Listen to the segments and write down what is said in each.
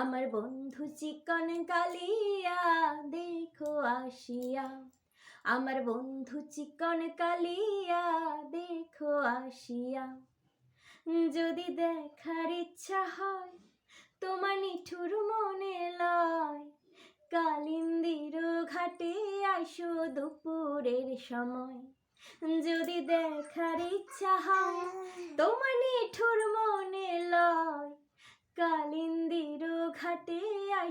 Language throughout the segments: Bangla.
আমার বন্ধু চিকন কালিয়া, দেখো আসিয়া। আমার বন্ধু চিকন কালিয়া, দেখো আসিয়া। যদি দেখার ইচ্ছা হয়, তোমার নিঠুর মনে লয়। কালিন্দির ঘাটে আসো দুপুরের সময়। যদি দেখার ইচ্ছা হয়, তোমার নিঠুর মনে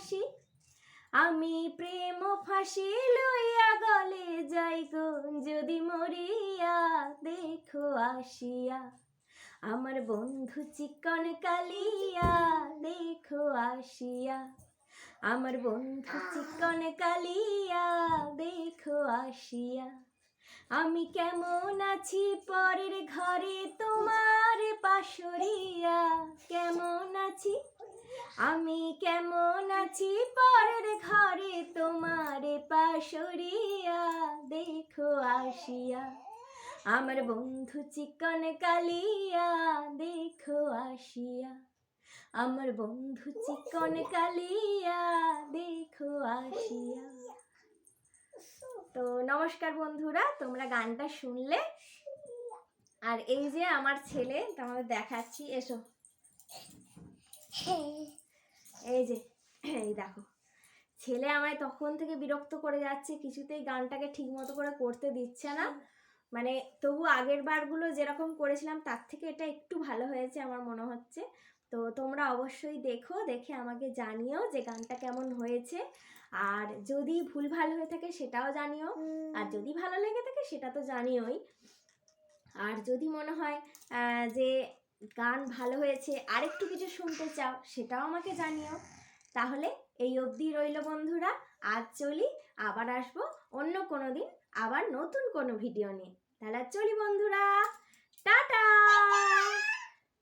ফাঁসি? আমি প্রেম ফাঁসি লইয়া গলে যাই গো, যদি মরিয়া দেখো আসিয়া। আমার বন্ধু চিকন কালিয়া, দেখো আসিয়া। আমার বন্ধু চিকন কালিয়া, দেখো আসিয়া। আমি কেমন আছি পরের ঘরে তোমার আমি কেমন আছি পরের ঘরে তোমার পাশরিয়া? দেখো আসিয়া, আমার বন্ধু চিকন কালিয়া। দেখো আসিয়া, আমার বন্ধু চিকন কালিয়া। দেখো আসিয়া। তো নমস্কার বন্ধুরা, তোমরা গানটা শুনলে? আর এই যে আমার ছেলে, তোমাদের দেখাচ্ছি, এসো। এই যে, এই দেখো। ছেলে আমায় তখন থেকে বিরক্ত করে যাচ্ছে, কিছুতেই গানটাকে ঠিক মতো করে করতে দিচ্ছে না। মানে তবু আগের বারগুলো যেরকম করেছিলাম, তার থেকে এটা একটু ভালো হয়েছে আমার মনে হচ্ছে। তো তোমরা অবশ্যই দেখো, দেখে আমাকে জানিও যে গানটা কেমন হয়েছে। আর যদি ভুল ভালো হয়ে থাকে সেটাও জানিও। আর যদি ভালো লেগে থাকে সেটা তো জানিওই। আর যদি মনে হয় যে গান ভালো হয়েছে, আরেকটু কিছু শুনতে চাও সেটাও আমাকে জানিও। তাহলে এই অবধি রইল বন্ধুরা, আজ চলি, আবার আসব অন্য কোনো দিন, আবার নতুন কোনো ভিডিও নিয়ে। তাহলে চলি বন্ধুরা, টাটা!